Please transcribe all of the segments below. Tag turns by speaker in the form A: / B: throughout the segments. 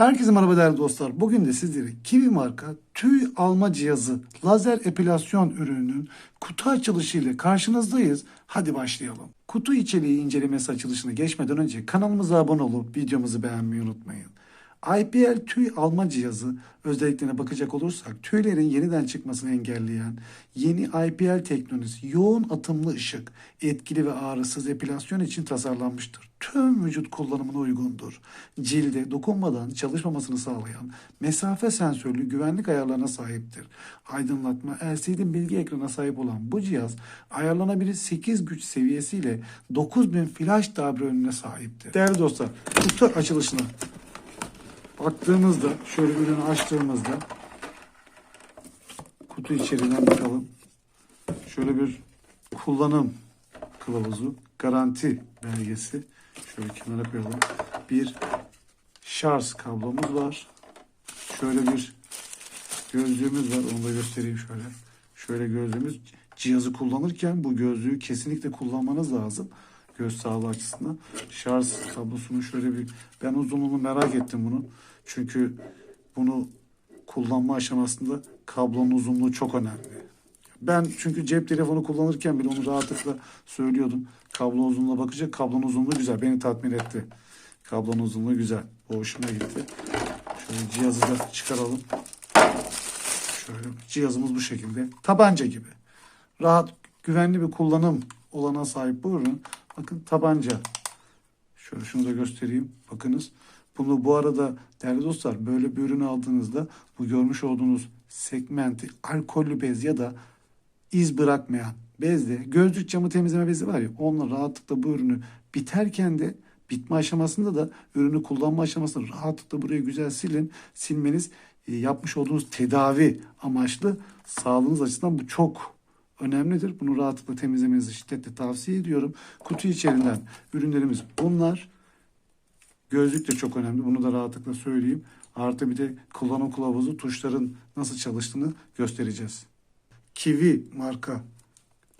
A: Herkese merhaba değerli dostlar. Bugün de sizlere Kiwi marka tüy alma cihazı lazer epilasyon ürününün kutu açılışı ile karşınızdayız. Hadi başlayalım. Kutu içeriği incelemesi açılışına geçmeden önce kanalımıza abone olup videomuzu beğenmeyi unutmayın. IPL tüy alma cihazı özelliklerine bakacak olursak tüylerin yeniden çıkmasını engelleyen yeni IPL teknolojisi yoğun atımlı ışık etkili ve ağrısız epilasyon için tasarlanmıştır. Tüm vücut kullanımına uygundur. Cilde dokunmadan çalışmamasını sağlayan mesafe sensörlü güvenlik ayarlarına sahiptir. Aydınlatma LCD bilgi ekranına sahip olan bu cihaz ayarlanabilir 8 güç seviyesiyle 9000 flash darbe önüne sahiptir. Değerli dostlar kutu açılışına baktığımızda şöyle ürünü açtığımızda kutu içeriğinden bakalım. Şöyle bir kullanım kılavuzu, garanti belgesi. Şöyle kenara koyalım. Bir şarj kablomuz var. Şöyle bir gözlüğümüz var. Onu da göstereyim şöyle. Şöyle gözlüğümüz. Cihazı kullanırken bu gözlüğü kesinlikle kullanmanız lazım. Göz sağlığı açısından. Şarj kablosunu şöyle bir... Ben uzunluğunu merak ettim bunu. Çünkü bunu kullanma aşamasında kablonun uzunluğu çok önemli. Ben çünkü cep telefonu kullanırken bile onu rahatlıkla söylüyordum. Kablo uzunluğuna bakacak. Kablonun uzunluğu güzel. Beni tatmin etti. Kablonun uzunluğu güzel. O hoşuma gitti. Şöyle cihazı da çıkaralım. Şöyle cihazımız bu şekilde. Tabanca gibi. Rahat, güvenli bir kullanım olana sahip bu ürün. Bakın tabanca. Şöyle şunu da göstereyim. Bakınız. Bunu bu arada değerli dostlar böyle bir ürünü aldığınızda bu görmüş olduğunuz segmenti alkollü bez ya da iz bırakmayan bezle gözlük camı temizleme bezi var ya onunla rahatlıkla bu ürünü biterken de bitme aşamasında da ürünü kullanma aşamasında rahatlıkla burayı güzel silin. Silmeniz e, yapmış olduğunuz tedavi amaçlı sağlığınız açısından bu çok önemlidir. Bunu rahatlıkla temizlemenizi şiddetle tavsiye ediyorum. Kutu içerisinden ürünlerimiz bunlar. Gözlük de çok önemli. Bunu da rahatlıkla söyleyeyim. Artı bir de kullanım kılavuzu tuşların nasıl çalıştığını göstereceğiz. Kiwi marka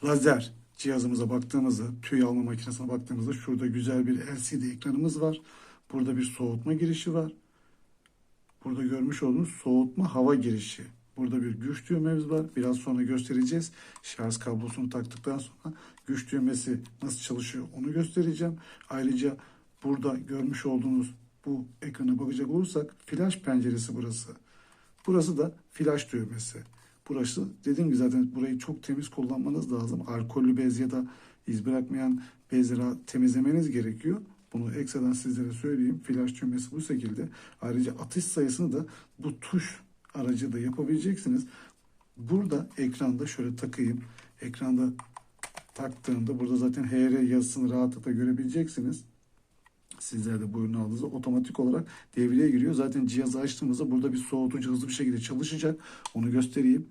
A: lazer cihazımıza baktığımızda, tüy alma makinesine baktığımızda şurada güzel bir LCD ekranımız var. Burada bir soğutma girişi var. Burada görmüş olduğunuz soğutma hava girişi. Burada bir güç düğmemiz var. Biraz sonra göstereceğiz. Şarj kablosunu taktıktan sonra güç düğmesi nasıl çalışıyor onu göstereceğim. Ayrıca burada görmüş olduğunuz bu ekrana bakacak olursak flash penceresi burası. Burası da flash düğmesi. Burası dediğim gibi zaten burayı çok temiz kullanmanız lazım. Alkollü bez ya da iz bırakmayan bezleri temizlemeniz gerekiyor. Bunu ekstradan sizlere söyleyeyim. Flash düğmesi bu şekilde. Ayrıca atış sayısını da bu tuş aracı da yapabileceksiniz. Burada ekranda şöyle takayım. Ekranda taktığımda burada zaten HR yazısını rahatlıkla görebileceksiniz. Sizler de bu aldığınızda otomatik olarak devreye giriyor. Zaten cihazı açtığımızda burada bir soğutucu hızlı bir şekilde çalışacak. Onu göstereyim.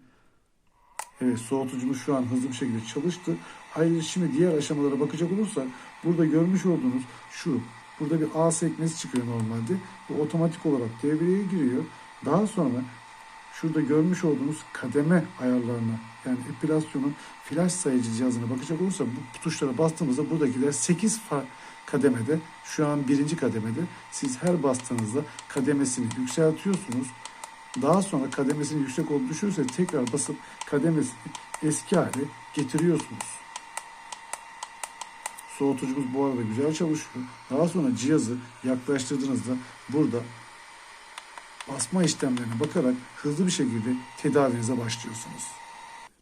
A: Evet soğutucumuz şu an hızlı bir şekilde çalıştı. Ayrıca şimdi diğer aşamalara bakacak olursak burada görmüş olduğunuz şu burada bir A sekmesi çıkıyor normalde. Bu otomatik olarak devreye giriyor. Daha sonra şurada görmüş olduğunuz kademe ayarlarına yani epilasyonun flash sayıcı cihazına bakacak olursak bu tuşlara bastığımızda buradakiler 8 farklı kademede şu an birinci kademede siz her bastığınızda kademesini yükseltiyorsunuz. Daha sonra kademesinin yüksek olduğunu düşünürse tekrar basıp kademesini eski hale getiriyorsunuz. Soğutucumuz bu arada güzel çalışıyor. Daha sonra cihazı yaklaştırdığınızda burada basma işlemlerine bakarak hızlı bir şekilde tedavinize başlıyorsunuz.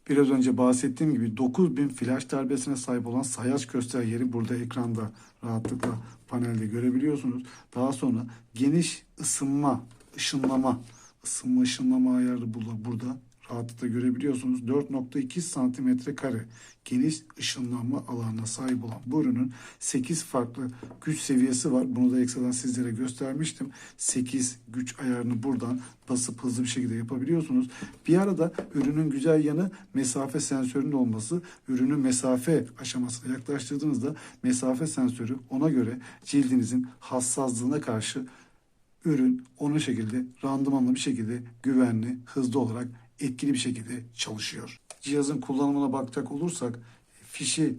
A: Biraz önce bahsettiğim gibi 9000 flash darbesine sahip olan sayaç göster yeri burada ekranda rahatlıkla panelde görebiliyorsunuz. Daha sonra geniş ısınma, ışınlama, ısınma ışınlama ayarı burada rahatlıkla görebiliyorsunuz. 4.2 santimetre kare geniş ışınlanma alanına sahip olan bu ürünün 8 farklı güç seviyesi var. Bunu da ekstradan sizlere göstermiştim. 8 güç ayarını buradan basıp hızlı bir şekilde yapabiliyorsunuz. Bir arada ürünün güzel yanı mesafe sensörünün olması. Ürünü mesafe aşamasına yaklaştırdığınızda mesafe sensörü ona göre cildinizin hassaslığına karşı ürün onun şekilde randımanlı bir şekilde güvenli, hızlı olarak etkili bir şekilde çalışıyor. Cihazın kullanımına bakacak olursak fişi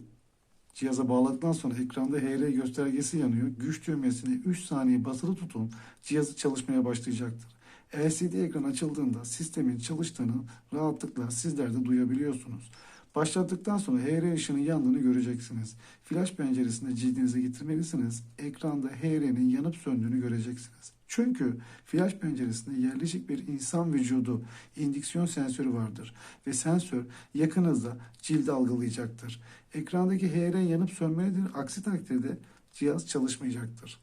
A: Cihaza bağladıktan sonra ekranda HR göstergesi yanıyor. Güç düğmesini 3 saniye basılı tutun. Cihazı çalışmaya başlayacaktır. LCD ekran açıldığında sistemin çalıştığını rahatlıkla sizler de duyabiliyorsunuz. Başlattıktan sonra HR ışığının yandığını göreceksiniz. Flash penceresinde cildinize getirmelisiniz. Ekranda HR'nin yanıp söndüğünü göreceksiniz. Çünkü flash penceresinde yerleşik bir insan vücudu indüksiyon sensörü vardır ve sensör yakınızda cildi algılayacaktır. Ekrandaki HR yanıp sönmelidir. Aksi takdirde cihaz çalışmayacaktır.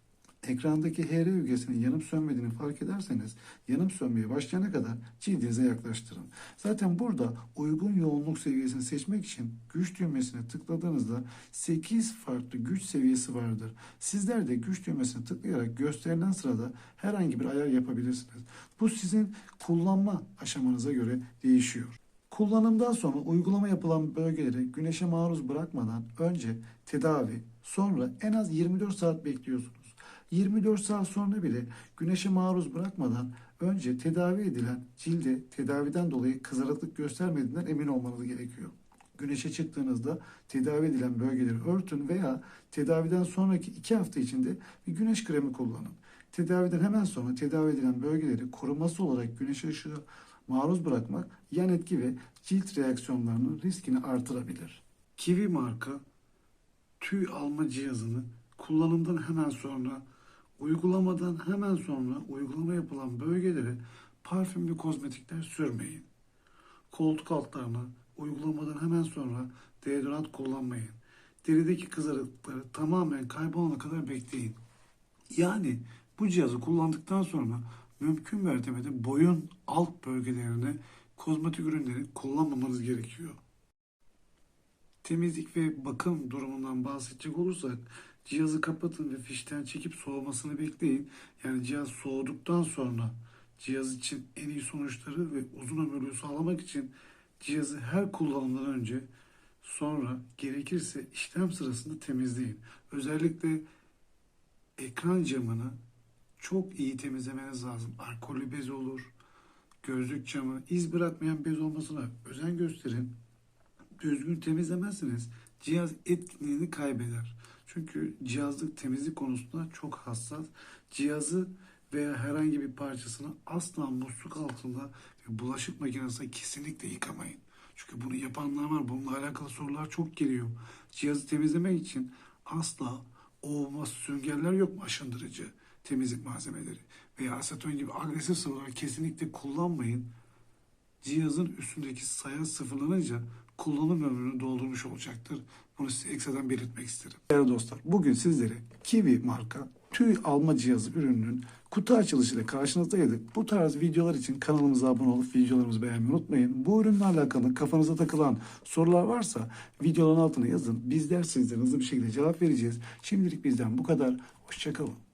A: Ekrandaki HR ögesinin yanıp sönmediğini fark ederseniz yanıp sönmeye başlayana kadar cildinize yaklaştırın. Zaten burada uygun yoğunluk seviyesini seçmek için güç düğmesine tıkladığınızda 8 farklı güç seviyesi vardır. Sizler de güç düğmesine tıklayarak gösterilen sırada herhangi bir ayar yapabilirsiniz. Bu sizin kullanma aşamanıza göre değişiyor. Kullanımdan sonra uygulama yapılan bölgeleri güneşe maruz bırakmadan önce tedavi, sonra en az 24 saat bekliyorsunuz. 24 saat sonra bile güneşe maruz bırakmadan önce tedavi edilen cilde tedaviden dolayı kızarıklık göstermediğinden emin olmanız gerekiyor. Güneşe çıktığınızda tedavi edilen bölgeleri örtün veya tedaviden sonraki 2 hafta içinde bir güneş kremi kullanın. Tedaviden hemen sonra tedavi edilen bölgeleri koruması olarak güneş ışığı maruz bırakmak yan etki ve cilt reaksiyonlarının riskini artırabilir. Kiwi marka tüy alma cihazını kullanımdan hemen sonra uygulamadan hemen sonra uygulama yapılan bölgelere parfüm ve kozmetikler sürmeyin. Koltuk altlarına uygulamadan hemen sonra deodorant kullanmayın. Derideki kızarıklıkları tamamen kaybolana kadar bekleyin. Yani bu cihazı kullandıktan sonra mümkün mertebede boyun alt bölgelerine kozmetik ürünleri kullanmamanız gerekiyor. Temizlik ve bakım durumundan bahsedecek olursak cihazı kapatın ve fişten çekip soğumasını bekleyin. Yani cihaz soğuduktan sonra cihaz için en iyi sonuçları ve uzun ömürlüğü sağlamak için cihazı her kullanımdan önce sonra gerekirse işlem sırasında temizleyin. Özellikle ekran camını çok iyi temizlemeniz lazım. Alkollü bez olur, gözlük camı, iz bırakmayan bez olmasına özen gösterin düzgün temizlemezseniz cihaz etkinliğini kaybeder. Çünkü cihazlık temizlik konusunda çok hassas. Cihazı veya herhangi bir parçasını asla musluk altında ve bulaşık makinesinde kesinlikle yıkamayın. Çünkü bunu yapanlar var. Bununla alakalı sorular çok geliyor. Cihazı temizlemek için asla ovma süngerler yok mu aşındırıcı temizlik malzemeleri veya aseton gibi agresif sıvılar kesinlikle kullanmayın cihazın üstündeki sayı sıfırlanınca kullanım ömrünü doldurmuş olacaktır. Bunu size ekstradan belirtmek isterim. Değerli dostlar, bugün sizlere Kiwi marka tüy alma cihazı ürününün kutu açılışıyla karşınızdaydık. Bu tarz videolar için kanalımıza abone olup videolarımızı beğenmeyi unutmayın. Bu ürünle alakalı kafanıza takılan sorular varsa videonun altına yazın. Bizler sizlere hızlı bir şekilde cevap vereceğiz. Şimdilik bizden bu kadar. Hoşçakalın.